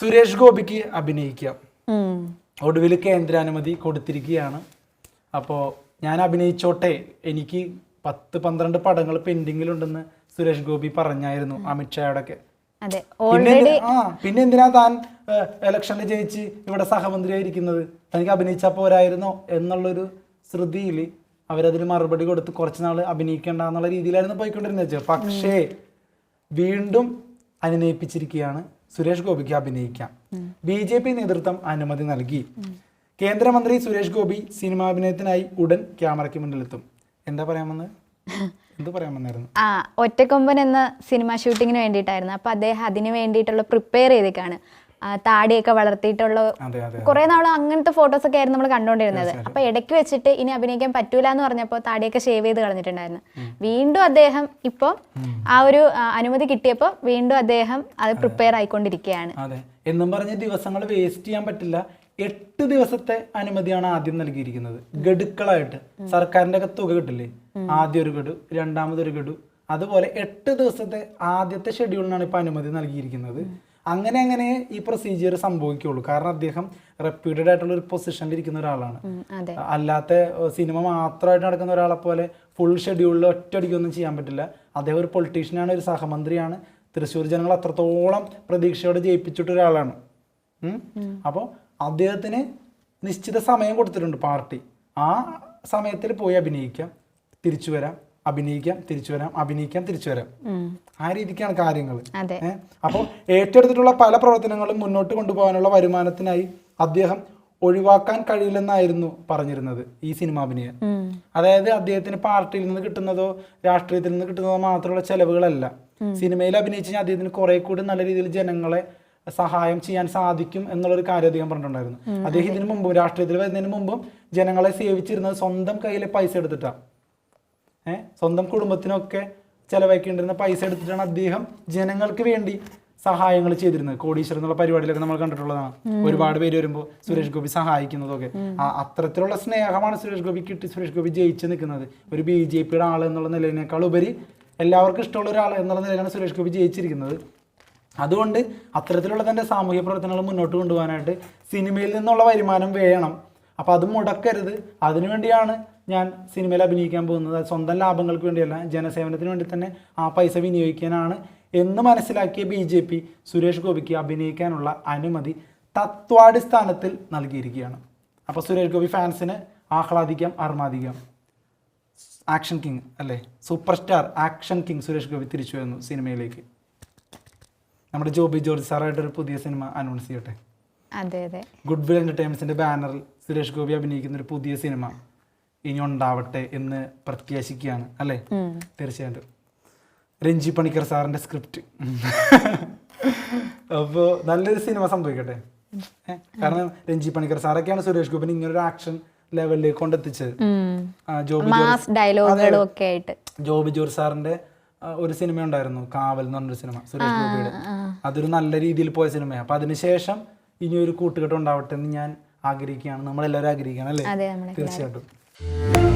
സുരേഷ് ഗോപിക്ക് അഭിനയിക്കാം. ഒടുവിൽ കേന്ദ്രാനുമതി കൊടുത്തിരിക്കുകയാണ്. അപ്പോൾ ഞാൻ അഭിനയിച്ചോട്ടെ എനിക്ക് പത്ത് പന്ത്രണ്ട് പടങ്ങൾ പെൻഡിങ്ങിലുണ്ടെന്ന് സുരേഷ് ഗോപി പറഞ്ഞായിരുന്നു അമിത്ഷായോടൊക്കെ പിന്നെ ആ പിന്നെ എന്തിനാ താൻ ഇലക്ഷനിൽ ജയിച്ച് ഇവിടെ സഹമന്ത്രിയായിരിക്കുന്നത് തനിക്ക് അഭിനയിച്ചാൽ പോരായിരുന്നോ എന്നുള്ളൊരു ശ്രുതിയിൽ അവരതിന് മറുപടി കൊടുത്ത് കുറച്ച് നാൾ അഭിനയിക്കേണ്ട എന്നുള്ള രീതിയിലായിരുന്നു പോയിക്കൊണ്ടിരുന്നത്. പക്ഷേ വീണ്ടും അനുനയിപ്പിച്ചിരിക്കുകയാണ്. സുരേഷ് ഗോപിക്ക് അഭിനയിക്കാം. ബി ജെ പി നേതൃത്വം അനുമതി നൽകി. കേന്ദ്രമന്ത്രി സുരേഷ് ഗോപി സിനിമാഭിനയത്തിനായി ഉടൻ ക്യാമറയ്ക്ക് മുന്നിലെത്തും. എന്താ പറയാമെന്ന്? ആ ഒറ്റക്കൊമ്പൻ എന്ന സിനിമ ഷൂട്ടിങ്ങിന് വേണ്ടിയിട്ടായിരുന്നു. അപ്പൊ അദ്ദേഹം അതിന് വേണ്ടിയിട്ടുള്ള പ്രിപ്പയർ ചെയ്തേക്കാണ്. താടിയൊക്കെ വളർത്തിയിട്ടുള്ള കുറെ നാൾ അങ്ങനത്തെ ഫോട്ടോസ് ഒക്കെ ആയിരുന്നു നമ്മൾ കണ്ടുകൊണ്ടിരുന്നത് അപ്പൊ ഇടയ്ക്ക് വെച്ചിട്ട് ഇനി അഭിനയിക്കാൻ പറ്റൂല എന്ന് പറഞ്ഞപ്പോൾ താടിയൊക്കെ ഷേവ് ചെയ്ത് കളഞ്ഞിട്ടുണ്ടായിരുന്നു. വീണ്ടും അദ്ദേഹം ഇപ്പോൾ ആ ഒരു അനുമതി കിട്ടിയപ്പോൾ വീണ്ടും അദ്ദേഹം അത് പ്രിപ്പയർ ആയിക്കൊണ്ടിരിക്കുകയാണ്. എന്നും പറഞ്ഞ ദിവസങ്ങൾ വേസ്റ്റ് ചെയ്യാൻ പറ്റില്ല. എട്ട് ദിവസത്തെ അനുമതിയാണ് ആദ്യം നൽകിയിരിക്കുന്നത്. ഗഡുക്കളായിട്ട്. സർക്കാരിന്റെ ഒക്കെ തുക കിട്ടില്ലേ? ആദ്യം ഒരു ഗഡു രണ്ടാമതൊരു ഗഡു. അതുപോലെ എട്ട് ദിവസത്തെ ആദ്യത്തെ ഷെഡ്യൂളിനാണ് ഇപ്പൊ അനുമതി നൽകിയിരിക്കുന്നത്. അങ്ങനെ അങ്ങനെ ഈ പ്രൊസീജിയർ സംഭവിക്കുള്ളൂ കാരണം അദ്ദേഹം റെപ്യൂട്ടഡ് ആയിട്ടുള്ള ഒരു പൊസിഷനിൽ ഇരിക്കുന്ന ഒരാളാണ്. അല്ലാത്ത സിനിമ മാത്രമായിട്ട് നടക്കുന്ന ഒരാളെ പോലെ ഫുൾ ഷെഡ്യൂളിൽ ഒറ്റയടിക്കൊന്നും ചെയ്യാൻ പറ്റില്ല. അദ്ദേഹം ഒരു പൊളിറ്റീഷ്യനാണ് ഒരു സഹമന്ത്രിയാണ്. തൃശ്ശൂർ ജനങ്ങൾ അത്രത്തോളം പ്രതീക്ഷയോടെ ജയിപ്പിച്ചിട്ട് ഒരാളാണ്. അപ്പോൾ അദ്ദേഹത്തിന് നിശ്ചിത സമയം കൊടുത്തിട്ടുണ്ട് പാർട്ടി. ആ സമയത്തിൽ പോയി അഭിനയിക്കാം തിരിച്ചു വരാം. അഭിനയിക്കാം തിരിച്ചു വരാം അഭിനയിക്കാം തിരിച്ചു വരാം. ആ രീതിക്കാണ് കാര്യങ്ങൾ. അപ്പോൾ ഏറ്റെടുത്തിട്ടുള്ള പല പ്രവർത്തനങ്ങളും മുന്നോട്ട് കൊണ്ടുപോകാനുള്ള വരുമാനത്തിനായി അദ്ദേഹം ഒഴിവാക്കാൻ കഴിയില്ലെന്നായിരുന്നു പറഞ്ഞിരുന്നത് ഈ സിനിമാഭിനയം അതായത് അദ്ദേഹത്തിന് പാർട്ടിയിൽ നിന്ന് കിട്ടുന്നതോ രാഷ്ട്രീയത്തിൽ നിന്ന് കിട്ടുന്നതോ മാത്രമുള്ള ചെലവുകളല്ല. സിനിമയിൽ അഭിനയിച്ച് കഴിഞ്ഞാൽ അദ്ദേഹത്തിന് കുറെ കൂടി നല്ല രീതിയിൽ ജനങ്ങളെ സഹായം ചെയ്യാൻ സാധിക്കും എന്നുള്ളൊരു കാര്യം അദ്ദേഹം പറഞ്ഞിട്ടുണ്ടായിരുന്നു. അദ്ദേഹം ഇതിനു മുമ്പും രാഷ്ട്രീയത്തിൽ വരുന്നതിന് മുമ്പും ജനങ്ങളെ സേവിച്ചിരുന്നത് സ്വന്തം കയ്യിലെ പൈസ എടുത്തിട്ടാണ് സ്വന്തം കുടുംബത്തിനൊക്കെ ചെലവാക്കിണ്ടിരുന്ന പൈസ എടുത്തിട്ടാണ് അദ്ദേഹം ജനങ്ങൾക്ക് വേണ്ടി സഹായങ്ങൾ ചെയ്തിരുന്നത്. കോടീശ്വരൻ എന്നുള്ള പരിപാടിയിലൊക്കെ നമ്മൾ കണ്ടിട്ടുള്ളതാണ്. ഒരുപാട് പേര് വരുമ്പോൾ സുരേഷ് ഗോപി സഹായിക്കുന്നതൊക്കെ. ആ അത്തരത്തിലുള്ള സ്നേഹമാണ് സുരേഷ് ഗോപി കിട്ടി സുരേഷ് ഗോപി ജയിച്ചു നിൽക്കുന്നത്. ഒരു ബി ജെ പിയുടെ ആൾ എന്നുള്ള നിലയിനേക്കാൾ ഉപരി എല്ലാവർക്കും ഇഷ്ടമുള്ള ഒരാൾ എന്നുള്ള നിലയിലാണ് സുരേഷ് ഗോപി ജയിച്ചിരിക്കുന്നത്. അതുകൊണ്ട് അത്തരത്തിലുള്ള തന്റെ സാമൂഹ്യ പ്രവർത്തനങ്ങൾ മുന്നോട്ട് കൊണ്ടുപോകാനായിട്ട് സിനിമയിൽ നിന്നുള്ള വരുമാനം വേണം. അപ്പോൾ അത് മുടക്കരുത്. അതിനുവേണ്ടിയാണ് ഞാൻ സിനിമയിൽ അഭിനയിക്കാൻ പോകുന്നത് സ്വന്തം ലാഭങ്ങൾക്ക് വേണ്ടിയല്ല ജനസേവനത്തിന് വേണ്ടി തന്നെ ആ പൈസ വിനിയോഗിക്കാനാണ് എന്ന് മനസ്സിലാക്കിയ ബി ജെ പി സുരേഷ് ഗോപിക്ക് അഭിനയിക്കാനുള്ള അനുമതി തത്വാടിസ്ഥാനത്തിൽ നൽകിയിരിക്കുകയാണ്. അപ്പോൾ സുരേഷ് ഗോപി ഫാൻസിന് ആഹ്ലാദിക്കാം അർമാദിക്കാം. ആക്ഷൻ കിങ് അല്ലേ? Super star action king Suresh Gopi തിരിച്ചു വരുന്നു സിനിമയിലേക്ക്. നമ്മുടെ ജോബി ജോർജ് സാറായിട്ട് ഒരു പുതിയ സിനിമ അനൗൺസ് ചെയ്യട്ടെ? അതെ അതെ. ഗുഡ് വിൽ എന്റർടൈൻമെന്റ്സിന്റെ ബാനറിൽ സുരേഷ് ഗോപി അഭിനയിക്കുന്ന ഒരു പുതിയ സിനിമ. ഇനി ഉണ്ടാവട്ടെ എന്ന് പ്രത്യാശിക്കുകയാണ് അല്ലേ. തീർച്ചയായിട്ടും. രഞ്ജി പണിക്കർ സാറിന്റെ സ്ക്രിപ്റ്റ് അപ്പോൾ നല്ലൊരു സിനിമ സംഭവിക്കട്ടെ? കാരണം രഞ്ജി പണിക്കർ സാറൊക്കെയാണ് സുരേഷ് ഗോപിനെ ഒരു ആക്ഷൻ ലെവലിലേക്ക് കൊണ്ടെത്തിച്ചത്. ജോബി ജോബി ജോർജ് സാറിന്റെ ഒരു സിനിമ ഉണ്ടായിരുന്നു കാവൽ എന്ന് പറഞ്ഞൊരു സിനിമ സുരേഷ് ഗോപിയുടെ. അതൊരു നല്ല രീതിയിൽ പോയ സിനിമയാണ് അപ്പൊ അതിനുശേഷം ഇനി ഒരു കൂട്ടുകെട്ട് ഉണ്ടാവട്ടെ എന്ന് ഞാൻ ആഗ്രഹിക്കുകയാണ്. നമ്മളെല്ലാവരും ആഗ്രഹിക്കുകയാണ് അല്ലേ? അതെ നമ്മളെ തീർച്ചയായിട്ടും